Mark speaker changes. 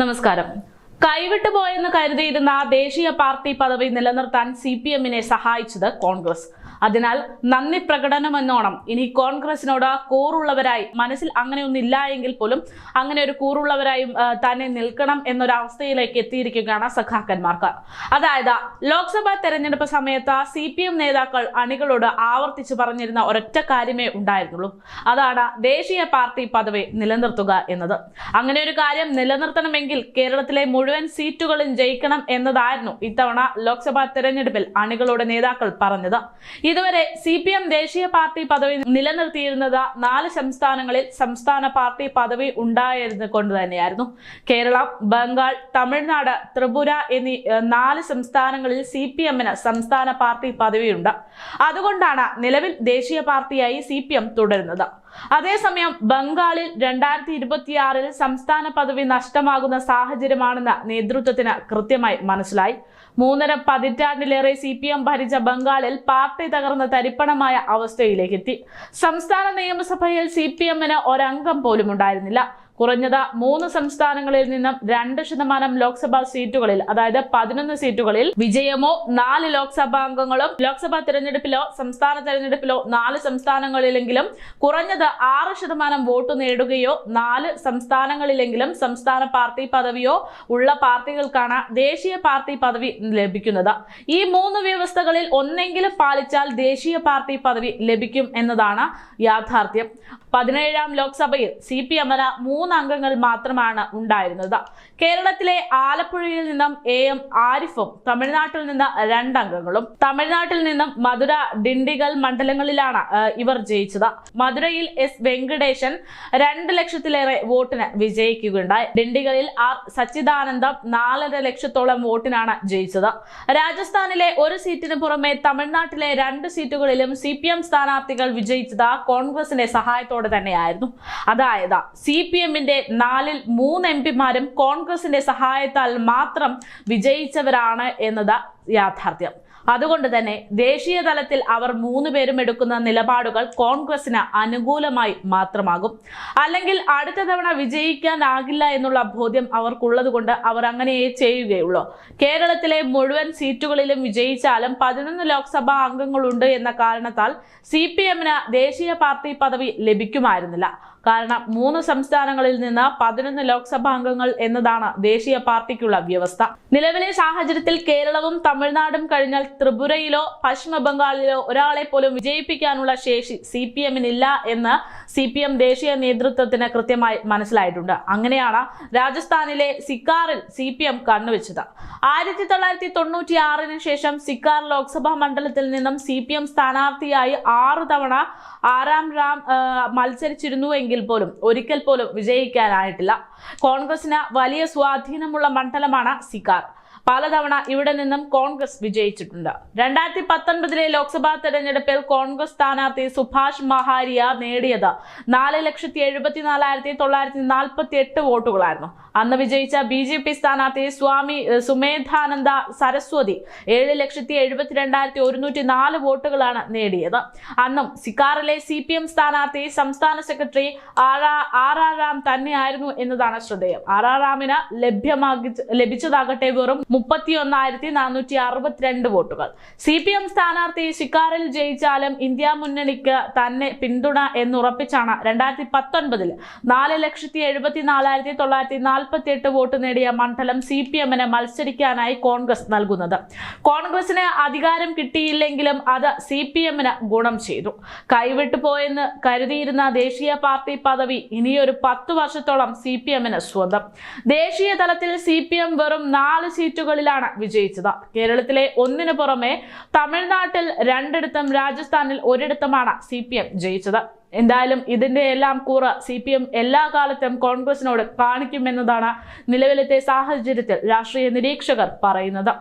Speaker 1: നമസ്കാരം. കൈവിട്ടു പോയെന്ന് കരുതിയിരുന്ന ദേശീയ പാർട്ടി പദവി നിലനിർത്താൻ സി പി എമ്മിനെ സഹായിച്ചത് കോൺഗ്രസ്. അതിനാൽ നന്ദി പ്രകടനം എന്നോണം. ഇനി കോൺഗ്രസിനോട് കൂറുള്ളവരായി മനസ്സിൽ അങ്ങനെയൊന്നില്ല എങ്കിൽ പോലും അങ്ങനെ ഒരു കൂറുള്ളവരായും തന്നെ നിൽക്കണം എന്നൊരവസ്ഥയിലേക്ക് എത്തിയിരിക്കുകയാണ് സഖാക്കന്മാർക്ക്. അതായത് ലോക്സഭാ തെരഞ്ഞെടുപ്പ് സമയത്ത് സി പി എം നേതാക്കൾ അണികളോട് ആവർത്തിച്ച് പറഞ്ഞിരുന്ന ഒരൊറ്റ കാര്യമേ ഉണ്ടായിരുന്നുള്ളൂ. അതാണ് ദേശീയ പാർട്ടി പദവി നിലനിർത്തുക എന്നത്. അങ്ങനെ ഒരു കാര്യം നിലനിർത്തണമെങ്കിൽ കേരളത്തിലെ മുഴുവൻ സീറ്റുകളും ജയിക്കണം എന്നതായിരുന്നു ഇത്തവണ ലോക്സഭാ തെരഞ്ഞെടുപ്പിൽ അണികളുടെ നേതാക്കൾ പറഞ്ഞത്. ഇതുവരെ സി പി എം ദേശീയ പാർട്ടി പദവി നിലനിർത്തിയിരുന്നത് നാല് സംസ്ഥാനങ്ങളിൽ സംസ്ഥാന പാർട്ടി പദവി ഉണ്ടായിരുന്നു കൊണ്ട് തന്നെയായിരുന്നു. കേരളം ബംഗാൾ തമിഴ്നാട് ത്രിപുര എന്നീ നാല് സംസ്ഥാനങ്ങളിൽ സി പി എമ്മിന് സംസ്ഥാന പാർട്ടി പദവിയുണ്ട്. അതുകൊണ്ടാണ് നിലവിൽ ദേശീയ പാർട്ടിയായി സി പി എം തുടരുന്നത്. അതേസമയം ബംഗാളിൽ രണ്ടായിരത്തി ഇരുപത്തിയാറിൽ സംസ്ഥാന പദവി നഷ്ടമാകുന്ന സാഹചര്യമാണെന്ന് നേതൃത്വത്തിന് കൃത്യമായി മനസ്സിലായി. മൂന്നര പതിറ്റാണ്ടിലേറെ സി പി എം ഭരിച്ച ബംഗാളിൽ പാർട്ടി തകർന്ന തരിപ്പണമായ അവസ്ഥയിലേക്കെത്തി. സംസ്ഥാന നിയമസഭയിൽ സി പി എമ്മിന് ഒരംഗം പോലും ഉണ്ടായിരുന്നില്ല കുറഞ്ഞത് മൂന്ന് സംസ്ഥാനങ്ങളിൽ നിന്നും രണ്ട് ശതമാനം ലോക്സഭാ സീറ്റുകളിൽ അതായത് പതിനൊന്ന് സീറ്റുകളിൽ വിജയമോ നാല് ലോക്സഭാ അംഗങ്ങളും ലോക്സഭാ തെരഞ്ഞെടുപ്പിലോ സംസ്ഥാന തെരഞ്ഞെടുപ്പിലോ നാല് സംസ്ഥാനങ്ങളിലെങ്കിലും കുറഞ്ഞത് ആറ് ശതമാനം വോട്ട് നേടുകയോ നാല് സംസ്ഥാനങ്ങളിലെങ്കിലും സംസ്ഥാന പാർട്ടി പദവിയോ ഉള്ള പാർട്ടികൾക്കാണ് ദേശീയ പാർട്ടി പദവി ലഭിക്കുന്നത്. ഈ മൂന്ന് വ്യവസ്ഥകളിൽ ഒന്നെങ്കിലും പാലിച്ചാൽ ദേശീയ പാർട്ടി പദവി ലഭിക്കും എന്നതാണ് യാഥാർത്ഥ്യം. പതിനേഴാം ലോക്സഭയിൽ സി പി എമ്മിന് മൂന്ന് അംഗങ്ങൾ മാത്രമാണ് ഉണ്ടായിരുന്നത്. കേരളത്തിലെ ആലപ്പുഴയിൽ നിന്നും എ എം ആരിഫും തമിഴ്നാട്ടിൽ നിന്ന് രണ്ടംഗങ്ങളും തമിഴ്നാട്ടിൽ നിന്നും മധുര ഡിണ്ടിഗൽ മണ്ഡലങ്ങളിലാണ് ഇവർ ജയിച്ചത്. മധുരയിൽ എസ് വെങ്കടേശൻ രണ്ട് ലക്ഷത്തിലേറെ വോട്ടിന് വിജയിക്കുകയുണ്ടായി. ഡിണ്ടിഗലിൽ ആർ സച്ചിദാനന്ദം നാലര ലക്ഷത്തോളം വോട്ടിനാണ് ജയിച്ചത്. രാജസ്ഥാനിലെ ഒരു സീറ്റിന് പുറമെ തമിഴ്നാട്ടിലെ രണ്ട് സീറ്റുകളിലും സി പി എം സ്ഥാനാർത്ഥികൾ വിജയിച്ചത് കോൺഗ്രസിന്റെ സഹായത്തോടെ തന്നെയായിരുന്നു. അതായത് സി പി എമ്മിന്റെ നാലിൽ മൂന്ന് എം പിമാരും കോൺഗ്രസിന്റെ സഹായത്താൽ മാത്രം വിജയിച്ചവരാണ് എന്നത് യാഥാർത്ഥ്യം. അതുകൊണ്ട് തന്നെ ദേശീയ തലത്തിൽ അവർ മൂന്ന് പേരും എടുക്കുന്ന നിലപാടുകൾ കോൺഗ്രസിന് അനുകൂലമായി മാത്രമാകും. അല്ലെങ്കിൽ അടുത്ത തവണ വിജയിക്കാനാകില്ല എന്നുള്ള ബോധ്യം അവർക്കുള്ളതുകൊണ്ട് അവർ അങ്ങനെയേ ചെയ്യുകയുള്ളൂ. കേരളത്തിലെ മുഴുവൻ സീറ്റുകളിലും വിജയിച്ചാലും പതിനൊന്ന് ലോക്സഭാ അംഗങ്ങളുണ്ട് എന്ന കാരണത്താൽ സി പി എമ്മിന് ദേശീയ പാർട്ടി പദവി ലഭിക്കുമായിരുന്നില്ല. കാരണം മൂന്ന് സംസ്ഥാനങ്ങളിൽ നിന്ന് പതിനൊന്ന് ലോക്സഭാ അംഗങ്ങൾ എന്നതാണ് ദേശീയ പാർട്ടിക്കുള്ള വ്യവസ്ഥ. നിലവിലെ സാഹചര്യത്തിൽ കേരളവും തമിഴ്നാടും കഴിഞ്ഞാൽ ത്രിപുരയിലോ പശ്ചിമ ബംഗാളിലോ ഒരാളെ പോലും വിജയിപ്പിക്കാനുള്ള ശേഷി സി പി എമ്മിനില്ല എന്ന് സി പി എം ദേശീയ നേതൃത്വത്തിന് കൃത്യമായി മനസ്സിലായിട്ടുണ്ട്. അങ്ങനെയാണ് രാജസ്ഥാനിലെ സിക്കാറിൽ സി പി എം കണ്ണുവെച്ചത്. ആയിരത്തി തൊള്ളായിരത്തി തൊണ്ണൂറ്റി ആറിന് ശേഷം സിക്കാർ ലോക്സഭാ മണ്ഡലത്തിൽ നിന്നും സി പി എം സ്ഥാനാർത്ഥിയായി ആറ് തവണ ആറാം ആ, മത്സരിച്ചിരുന്നുവെങ്കിൽ പോലും ഒരിക്കൽ പോലും വിജയിക്കാനായിട്ടില്ല. കോൺഗ്രസിന് വലിയ സ്വാധീനമുള്ള മണ്ഡലമാണ് സിക്കാർ. പലതവണ ഇവിടെ നിന്നും കോൺഗ്രസ് വിജയിച്ചിട്ടുണ്ട്. രണ്ടായിരത്തി പത്തൊൻപതിലെ ലോക്സഭാ തെരഞ്ഞെടുപ്പിൽ കോൺഗ്രസ് സ്ഥാനാർത്ഥി സുഭാഷ് മഹാരിയ നേടിയത് നാല് ലക്ഷത്തി എഴുപത്തിനാലായിരത്തി തൊള്ളായിരത്തി നാൽപ്പത്തി എട്ട് വോട്ടുകളായിരുന്നു. അന്ന് വിജയിച്ച ബി ജെ പി സ്ഥാനാർത്ഥി സ്വാമി സുമേധാനന്ദ സരസ്വതി ഏഴ് ലക്ഷത്തി എഴുപത്തിരണ്ടായിരത്തി ഒരുന്നൂറ്റി നാല് വോട്ടുകളാണ് നേടിയത്. അന്നും സിക്കാറിലെ സി പി എം സ്ഥാനാർത്ഥി സംസ്ഥാന സെക്രട്ടറി ആർ ആർ തന്നെയായിരുന്നു എന്നതാണ് ശ്രദ്ധേയം. ആർ ആർ റാമിന് ലഭ്യമാക്കി ലഭിച്ചതാകട്ടെ വെറും മുപ്പത്തി ഒന്നായിരത്തി നാനൂറ്റി അറുപത്തിരണ്ട് വോട്ടുകൾ. സി പി എം സ്ഥാനാർത്ഥി ഷിക്കാറിൽ ജയിച്ചാലും ഇന്ത്യ മുന്നണിക്ക് തന്നെ പിന്തുണ എന്നുറപ്പിച്ചാണ് രണ്ടായിരത്തി പത്തൊൻപതിൽ നാല് ലക്ഷത്തി എഴുപത്തി നാലായിരത്തി തൊള്ളായിരത്തി നാൽപ്പത്തി എട്ട് വോട്ട് നേടിയ മണ്ഡലം സി പി എമ്മിന് മത്സരിക്കാനായി കോൺഗ്രസ് നൽകുന്നത്. കോൺഗ്രസിന് അധികാരം കിട്ടിയില്ലെങ്കിലും അത് സി പി എമ്മിന് ഗുണം ചെയ്തു. കൈവിട്ടു പോയെന്ന് കരുതിയിരുന്ന ദേശീയ പാർട്ടി പദവി ഇനിയൊരു പത്തു വർഷത്തോളം സി പി എമ്മിന് സ്വന്തം. ദേശീയ തലത്തിൽ സി പി എം വെറും നാല് സീറ്റുകളിലാണ് വിജയിച്ചത്. കേരളത്തിലെ ഒന്നിനു പുറമെ തമിഴ്നാട്ടിൽ രണ്ടിടത്തും രാജസ്ഥാനിൽ ഒരിടത്തുമാണ് സി ജയിച്ചത്. എന്തായാലും ഇതിന്റെ എല്ലാം കൂറ് സി പി എം എല്ലാ കാലത്തും കോൺഗ്രസിനോട് കാണിക്കുമെന്നതാണ് നിലവിലത്തെ സാഹചര്യത്തിൽ രാഷ്ട്രീയ നിരീക്ഷകർ പറയുന്നത്.